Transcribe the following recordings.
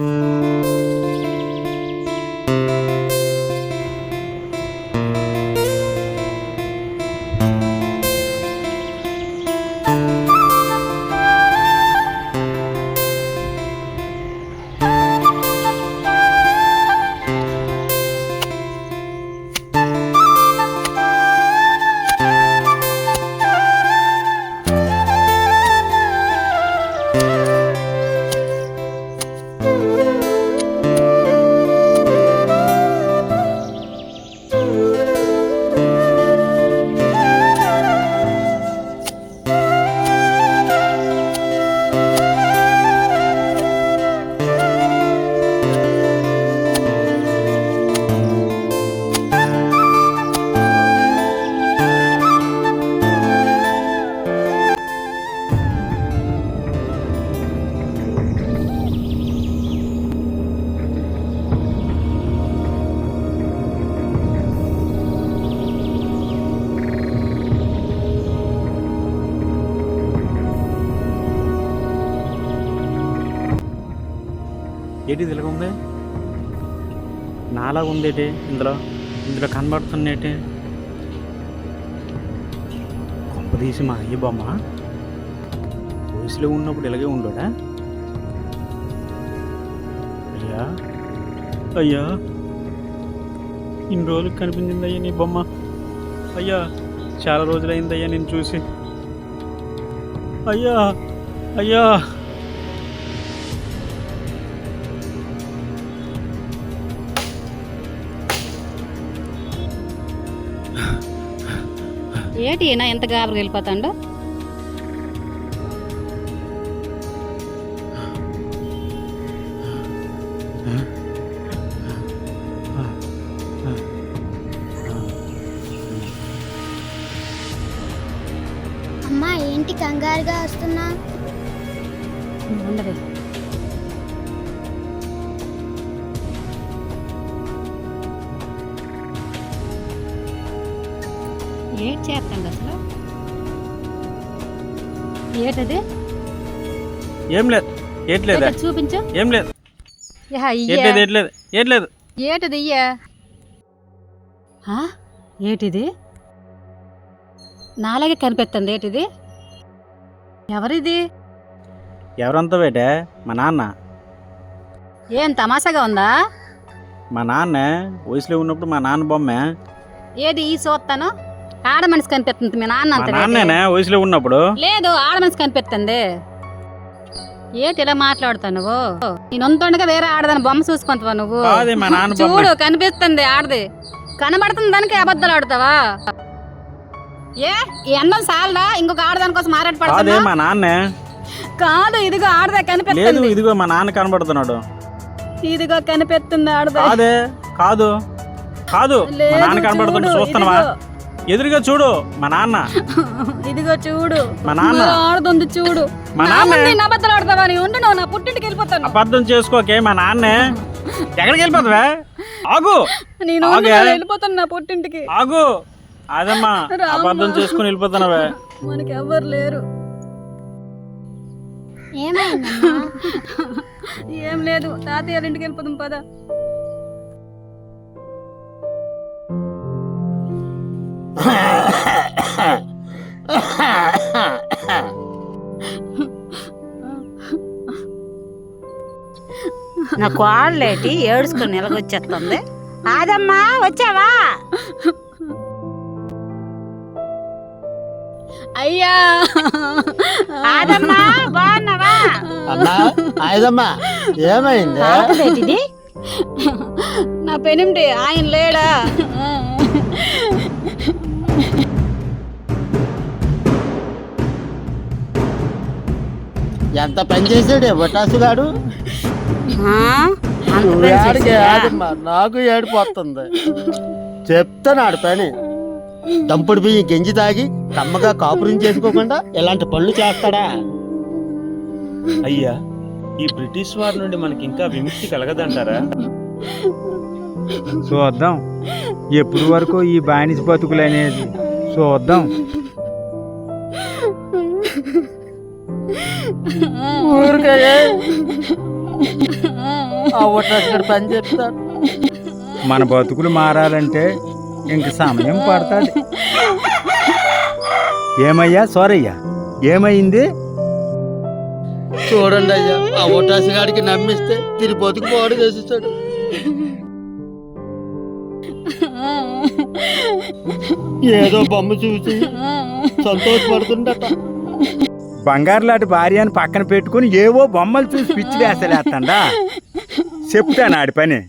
Música ఏంటి ఇదిలాగా ఉంది నాలాగా ఉంది ఇందులో? ఇందులో కనబడుతున్నేటి? కొంప తీసి మా అయ్య బొమ్మ. వయసులో ఉన్నప్పుడు ఇలాగే ఉండడా అయ్యా. అయ్యా. ఇన్ని రోజులకు కనిపించింది అయ్యా నీ బొమ్మ. అయ్యా చాలా రోజులైంది అయ్యా నేను చూసి. అయ్యా. అయ్యా. ఏంటి ఈయన ఎంత గాబరికి వెళ్ళిపోతాడు ఏం చేస్తాడు అసలు. ఏంటది? ఏం లేదు. ఏట్లేదా ఏంటది చూపించు. ఏం లేదు. ఇయ్యే. ఏట్లేదు ఏట్లేదు ఏట్లేదు ఏటిది ఇయ్యా? ఏటిది? నాలాగే కనిపెత్తంది ఏటిది? ఎవరిది? ఎవరంతా బేటే మా నాన్న. ఏం తమాషాగా ఉందా? మా నాన్న వయసులో ఉన్నప్పుడు మా నాన్న బొమ్మ. ఏది ఈ చూస్తాను ఆడ మనిషి కనిపెత్తుంది మీ నాన్న అంత నాన్నేనే? వయసులో ఉన్నప్పుడు? లేదు ఆడ మనిషి కనిపెత్తుంది. ఏంటి ఇలా మాట్లాడుతావు నువ్వు? నేను ఉంటుండగా వేరే ఆడదాని బొమ్మ చూసుకుంటావా నువ్వు? కాదే మా నాన్న బొమ్మ. చూడు కనిపిస్తుంది ఆడది. కనబడుతుంది దానికి అబద్ధాలు ఆడుతావా? ఏ ఈ అన్నం సాలదా? ఇంకొక ఆడదాని కోసం కాదే మాట్లాడపడుతున్నా మా నాన్నే. కాదు ఇదిగో ఆడదే లేదు కనిపిస్తుంది ఇదిగో మా నాన్న కనబడుతున్నాడు. ఇదిగో కనిపిస్తుంది ఆడదే. కాదే కాదు. కాదు మా లేదు, నాన్న కనబడుతుంటే చూడు, చూస్తున్నావా? ఎదురుగా చూడు మా నాన్న. ఇదిగో చూడు. మా నాన్న. ఆడుతుంది చూడు. మా నా నాన్న. అబద్ధాలు ఆడతావా నీ? ఉండు నా పుట్టింటికి వెళ్ళిపోతాను. అబద్ధం చేసుకోకే మా నాన్నే. ఎక్కడికి వెళ్ళిపోతావే? ఆగు. నేను వెళ్ళిపోతాను నా పుట్టింటికి. ఆగు. అదమ్మా. అబద్ధం చేసుకుని వెళ్ళిపోతున్నావే. మనకి ఎవరు లేరు. ఏం లేదు తాతయ్య ఇంటికి వెళ్ళిపోతాం పద. నా కోళ్ళేటి ఏడుచుకుని నిలగొచ్చేస్తుంది ఆదమ్మా వచ్చావా? అయ్యా. ఆదమ్మా బాగున్నావా? అమ్మా ఐదమ్మా ఏమైంది? నా పెనిమిటి ఆయన లేడా? ఎంత పని చేసాడే బొటాసుగాడు నాకు ఏడిపోతుంది. చెప్తాను పని. దంపుడు బియ్యం గెంజి తాగి కమ్మగా కాపురం చేసుకోకుండా ఇలాంటి పనులు చేస్తాడా? అయ్యా ఈ బ్రిటిష్ వారి నుండి మనకి ఇంకా విముక్తి కలగదంటారా? చూద్దాం. ఎప్పుడు వరకు ఈ బానిస బతుకులు అనేది చూద్దాం. ఊరికే పని చెప్తాడు మన బతుకులు మారాలంటే ఇంక సమయం పడుతుంది. ఏమయ్యా సోరయ్యా ఏమైంది? చూడండి అయ్యా ఆ ఒట్టాసుగాడికి నమ్మిస్తే తిరిగి బతుకు పాడు చేసేసాడు ఏదో బొమ్మ చూసి సంతోషపడుతుండట బంగారు లాంటి భార్యని పక్కన పెట్టుకుని ఏవో బొమ్మలు చూసి పిచ్చి వేస్తలేస్తండా చెప్తాను ఆడి పని.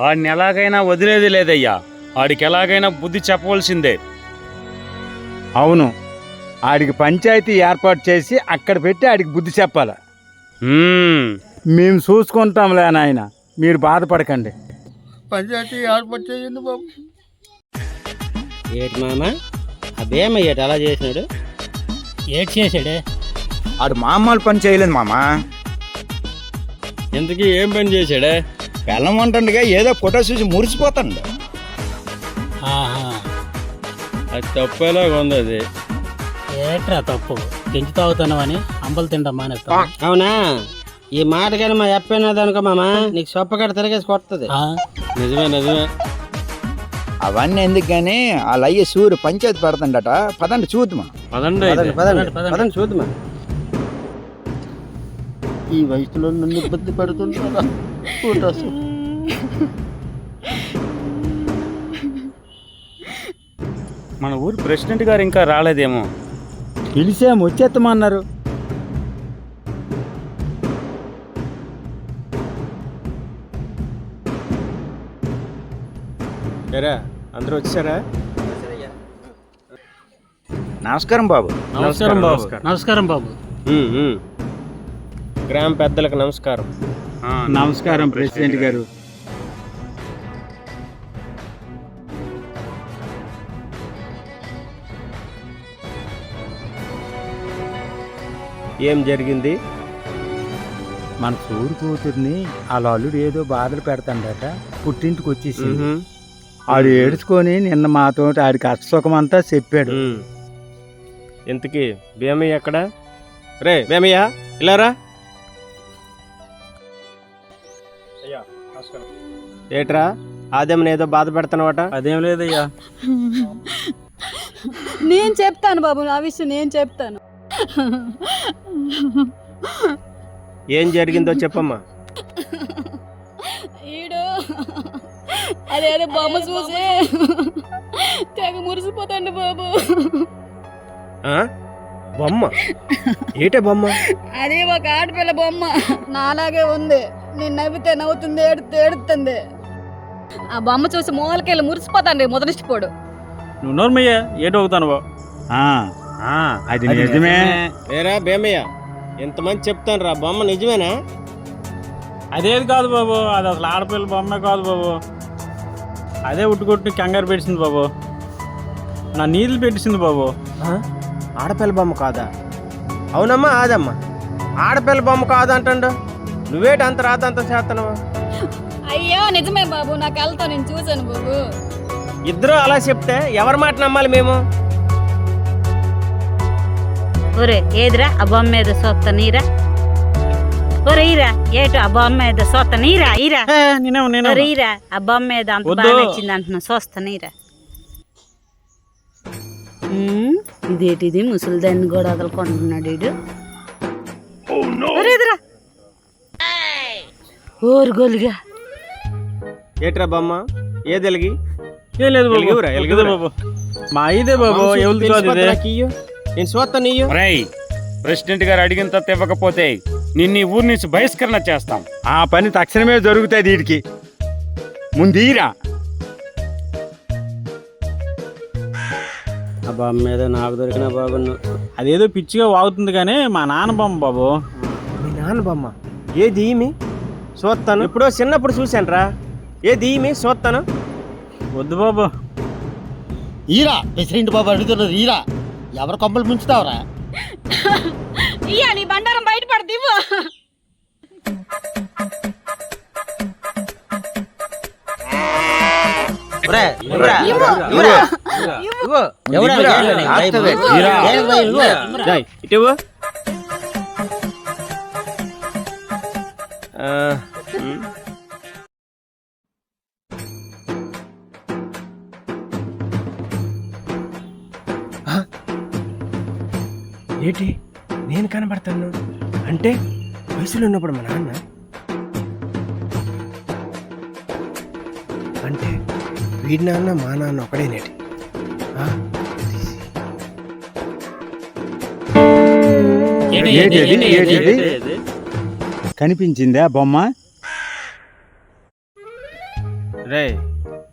ఆడిని ఎలాగైనా వదిలేది లేదయ్యా. ఆడికి ఎలాగైనా బుద్ధి చెప్పవలసిందే. అవును ఆడికి పంచాయతీ ఏర్పాటు చేసి అక్కడ పెట్టి ఆడికి బుద్ధి చెప్పాలి. హ్మ్. మేము చూసుకుంటాంలే నాయన మీరు బాధపడకండి. పంచాయతీ ఏర్పాటు చేయండి బాబు. ఏటి మామ? ఆ భీమయ్యేటి అలా చేసినాడు? ఏడ్ చేసాడే ఆడు మామూలు పని చేయలేదు మామ. ఇంతకీ ఏం పని చేశాడే? బెల్లం వంటండిగా ఏదో ఫోటో చూసి మురిసిపోతాడు. అది తప్పేలాగా ఉంది అది. ఏట్రా తప్పు? పెంచి తాగుతానవని అంబలు తింటాం మానేస్తా అవునా? ఈ మాట కానీ మా చెప్పినది అనుకో మామ నీకు సొప్పగడ తిరగేసి కొడుతుంది. నిజమే నిజమే. అవన్నీ ఎందుకు కానీ ఆ లయ్య సూర్యు పంచాయతీ పెడతాడట. పదండి చూద్దాం. పదండి. పదండి పదండి చూద్దామా ఈ వయసులో నన్ను ఇబ్బంది పెడుతుంటారా మన ఊరు ప్రెసిడెంట్ గారు ఇంకా రాలేదేమో. పిలిచాం వచ్చేస్తామన్నారు ఏరా అందరూ వచ్చారా? నమస్కారం బాబు. నమస్కారం బాబు. నమస్కారం. బాబు. గ్రామ పెద్దలకు నమస్కారం. నమస్కారం ప్రెసిడెంట్ గారు. ఏం జరిగింది? మన సూరు కూతుర్ని ఆ అల్లుడు ఏదో బాధలు పెడతాడట. పుట్టింటికి వచ్చేసి ఆడు ఏడుచుకొని నిన్న మాతో ఆడికి అష్టసుఖం అంతా చెప్పాడు ఇంతకీ భీమయ్య ఎక్కడ? రే భీమయ్య ఇలారా ఏట్రా? ఆదేమని ఏదో బాధ పెడుతున్నావట? అదేం లేదయ్యా. నేను చెప్తాను బాబు నా విషయం నేను చెప్తాను. ఏం జరిగిందో చెప్పమ్మా. అదేదో బొమ్మ చూసి. తెగ మురిసిపోతాండి బాబు. ఆ? బొమ్మ? ఏటే బొమ్మ? అది ఒక ఆడపిల్ల బొమ్మ. నాలాగే ఉంది. నేను నవ్వితే నవ్వుతుంది ఏడితే ఏడుతుంది. ఆ బొమ్మ చూసి మూలకెళ్ళి మురిసిపోతాండి ముదరిచ్చిపోడు నువ్వు నోర్మయ్యా ఏటో ఆ, అది నిజమే. ఏరా భీమయ్య ఇంతమంది చెప్తాను రా బొమ్మ నిజమేనా? అదేది కాదు బాబు అది అసలు ఆడపిల్ల బొమ్మే కాదు బాబు. అదే ఉట్టుకొట్టి కంగారు పెట్టింది బాబు. నా నీళ్ళు పెట్టింది బాబు. ఆ? ఆడపిల్ల బొమ్మ కాదా? అవునమ్మా ఆదమ్మా. ఆడపిల్ల బొమ్మ కాదంటాడు నువ్వేటి అంత రాదంత చేస్తున్నావు అయ్యో నిజమే బాబు నాకు వెళ్తా నేను చూశాను బాబు. ఇద్దరు అలా చెప్తే ఎవరి మాట నమ్మాలి మేము? ఒరే ఏదిరా? ఆ బొమ్మ మీద సొత్త నీరా? ఒరే ఈరా ఏటు ఆ బొమ్మ మీద సొత్త నీరా ఈరా. నేనే నేనే ఒరే ఈరా ఆ బొమ్మ మీద అంత వద్దు. బాగా నచ్చింది అంటున్నా చూస్తా నీరా ఉమ్, ఇదేటిది ముసలిదాన్ని కూడా వదలుకుంటున్నాడు వీడు. ఒరే ఎదురా ఓరు గొలుగా ఏట్రా బొమ్మ? ఏ తెలుగి ఏం లేదు బాబు. ఎలుగురా. బాబు. మా ఇదే బాబు ఎవరిది కాదు ఇదే. నేను చూస్తా నీయు? రై ప్రెసిడెంట్ గారు అడిగిన తర్వాత ఇవ్వకపోతే నిన్ను ఈ ఊరి నుంచి బహిష్కరణ చేస్తాం. ఆ పని తక్షణమే జరుగుతుంది వీడికి ముందీరా ఆ బొమ్మ మీద నాకు దొరికిన బాగున్నా. అదేదో పిచ్చిగా వాగుతుంది కానీ మా నాన్న బొమ్మ బాబు. మీ నాన్న బొమ్మ? ఏది ఈమె? చూస్తాను ఎప్పుడో చిన్నప్పుడు చూశానురా. ఏది ఈమె? చూస్తాను వద్దు బాబు. ఈరా ప్రెసిడెంట్ బాబు అడుగుతున్నారు ఈరా. ఎవరు కొంపలు ముంచుతావరా? బండారం ఆ? ఏంటి నేను కనబడతాను అంటే వయసులో ఉన్నప్పుడు మా నాన్న అంటే వీడి నాన్న మా నాన్న ఒకడేనేటి? కనిపించిందా బొమ్మ? రే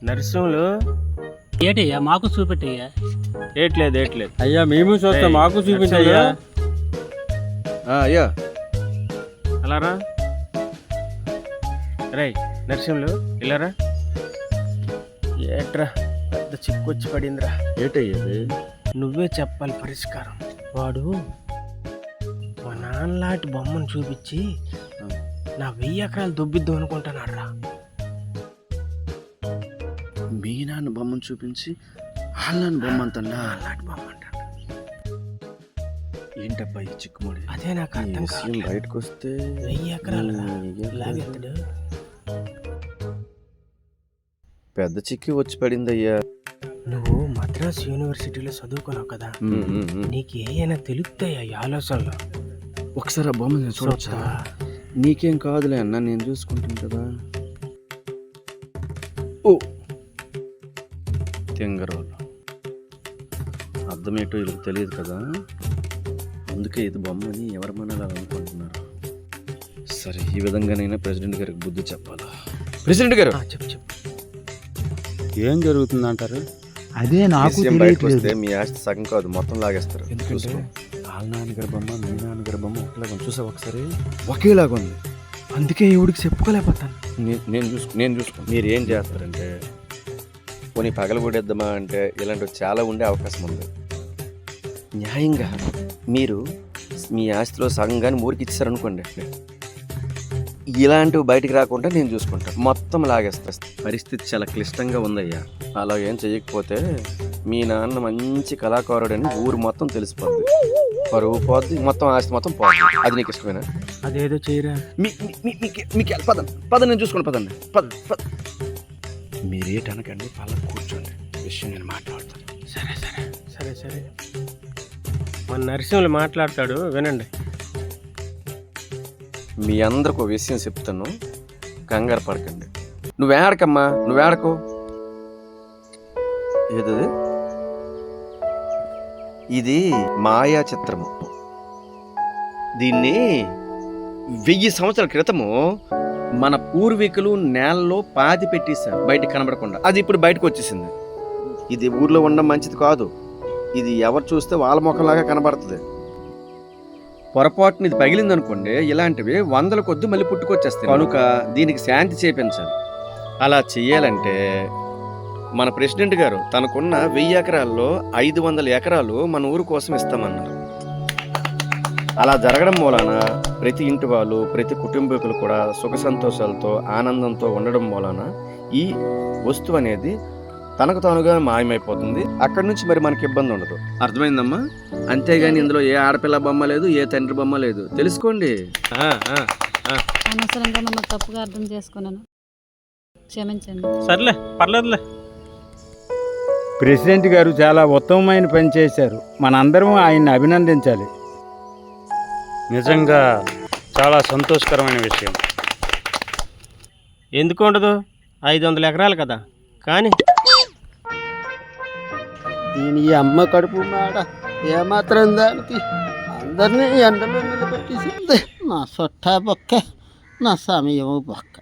నరసింహులు? ఏటయ్యా మాకు చూపెట్టయ్యా? ఏట్లేదు ఏట్లేదు. అయ్యా మేము చూస్తాం మాకు చూపించయ్యా అయ్యా అలారా రే నరసింహులు ఇలారా ఏట్రా పెద్ద చిక్కొచ్చి పడిందిరా. ఏటయ్యేది? నువ్వే చెప్పాలి పరిష్కారం. వాడు మా నాన్నలాంటి బొమ్మను చూపించి నా వెయ్యి ఎకరాలు దొబ్బిద్దాం అనుకుంటున్నాడు రా మీ నాన్న బొమ్మను చూపించి వాళ్ళ బొమ్మ అంత అలాంటి బొమ్మ అంటాడు ఏంటబ్బా ఈ చిక్కుముడి? అదే నాకు అర్థం విషయం కావట్లేదు. బయటకు వస్తే వెయ్యి ఎకరాలు రా. పెద్ద చిక్కి వచ్చి పడింది అయ్యా నువ్వు మద్రాస్ యూనివర్సిటీలో చదువుకున్నావు కదా. నీకు ఏ అయినా తెలుస్తాయా ఈ ఆలోచనలు? ఒకసారి ఆ బొమ్మ నేను చూడొచ్చా? చూస్తావా? నీకేం కాదులే అన్న నేను చూసుకుంటాను కదా. ఓ! తెంగరోలు. అర్థమేటో వీళ్ళకి తెలియదు కదా? అందుకే ఇది బొమ్మని ఎవరి మనగాలి అనుకుంటున్నారు సరే ఈ విధంగానైనా ప్రెసిడెంట్ గారికి బుద్ధి చెప్పాలా? ప్రెసిడెంట్ గారు! చెప్పు చెప్పు. ఏం జరుగుతుందంటారు? అదే నాకు విషయం బయటకు వస్తే తెలియట్లేదు మీ ఆస్తి సగం కాదు మొత్తం లాగేస్తారు. ఎందుకంటే? చూసుకో. వాళ్ళ నాన్నగారి బొమ్మ మీ నాన్నగారి బొమ్మ ఒకలాగా ఉంది. చూసావా ఒకసారి? ఒకేలాగా ఉంది. అందుకే ఇవిడికి చెప్పుకోలేకపోతాను. నే- నేను చూసుకు నేను చూసుకో. మీరు ఏం చేస్తారంటే పోనీ పగలగొడేద్దామా అంటే ఇలాంటివి చాలా ఉండే అవకాశం ఉంది. న్యాయంగా మీరు మీ ఆస్తిలో సగం కానీ ఊరికి ఇచ్చారనుకోండి. ఇలాంటివి బయటికి రాకుండా నేను చూసుకుంటాను మొత్తం లాగేస్తా. పరిస్థితి చాలా క్లిష్టంగా ఉందయ్యా. అలా ఏం చేయకపోతే మీ నాన్న మంచి కళాకారుడని ఊరు మొత్తం తెలిసిపోద్ది. పరువు పోద్ది మొత్తం ఆస్తి మొత్తం పోద్ది. అది నీకు ఇష్టమేనా? అదేదో చేయరా. మీకు పదండి పదండి నేను చూసుకోండి పదండి. పద పద. మీరు ఏటనకండి పల్ల కూర్చోండి. విషయం నేను మాట్లాడతాను. సరే సరే సరే సరే. మన నరసింహులు మాట్లాడతాడు వినండి. మీ అందరికి ఒక విషయం చెప్తాను కంగారు పడకండి. నువ్వేడకమ్మా నువ్వేడకు ఏదది ఇది మాయా చిత్రము. దీన్ని వెయ్యి సంవత్సరాల క్రితము మన పూర్వీకులు నేలలో పాతి పెట్టేశారు బయట కనబడకుండా. అది ఇప్పుడు బయటకు వచ్చేసింది. ఇది ఊర్లో ఉండడం మంచిది కాదు. ఇది ఎవరు చూస్తే వాళ్ళ ముఖంలాగా కనబడుతుంది. పొరపాటున ఇది పగిలిందనుకోండి ఇలాంటివి వందల కొద్ది మళ్ళీ పుట్టుకొచ్చేస్తాయి. కనుక దీనికి శాంతి చేపించాలి. అలా చేయాలంటే మన ప్రెసిడెంట్ గారు తనకున్న వెయ్యి ఎకరాల్లో ఐదు వందల ఎకరాలు మన ఊరు కోసం ఇస్తామన్నారు. అలా జరగడం మూలాన ప్రతి ఇంటి వాళ్ళు ప్రతి కుటుంబీకులు కూడా సుఖ సంతోషాలతో ఆనందంతో ఉండడం మూలాన ఈ వస్తువు అనేది తనకు తానుగా మాయమైపోతుంది. అక్కడి నుంచి మరి మనకి ఇబ్బంది ఉండదు. అర్థమైందమ్మా? అంతేగాని ఇందులో ఏ ఆడపిల్ల బొమ్మ లేదు ఏ తండ్రి బొమ్మ లేదు. తెలుసుకోండి. అనవసరంగా మమ్మల్ని తప్పుగా అర్థం చేసుకున్నాను. క్షమించండి. సర్లే పర్లేదులే. ప్రెసిడెంట్ గారు చాలా ఉత్తమమైన పని చేశారు. మనందరం ఆయన్ని అభినందించాలి. నిజంగా చాలా సంతోషకరమైన విషయం. ఎందుకు ఉండదు? ఐదు వందల ఎకరాలు కదా. కానీ దీని అమ్మ కడుపు మాడ ఏమాత్రం దానికి అందరినీ ఎండలో నిలబెట్టేసింది. నా సొట్టా బొక్క నా సమయం బొక్క.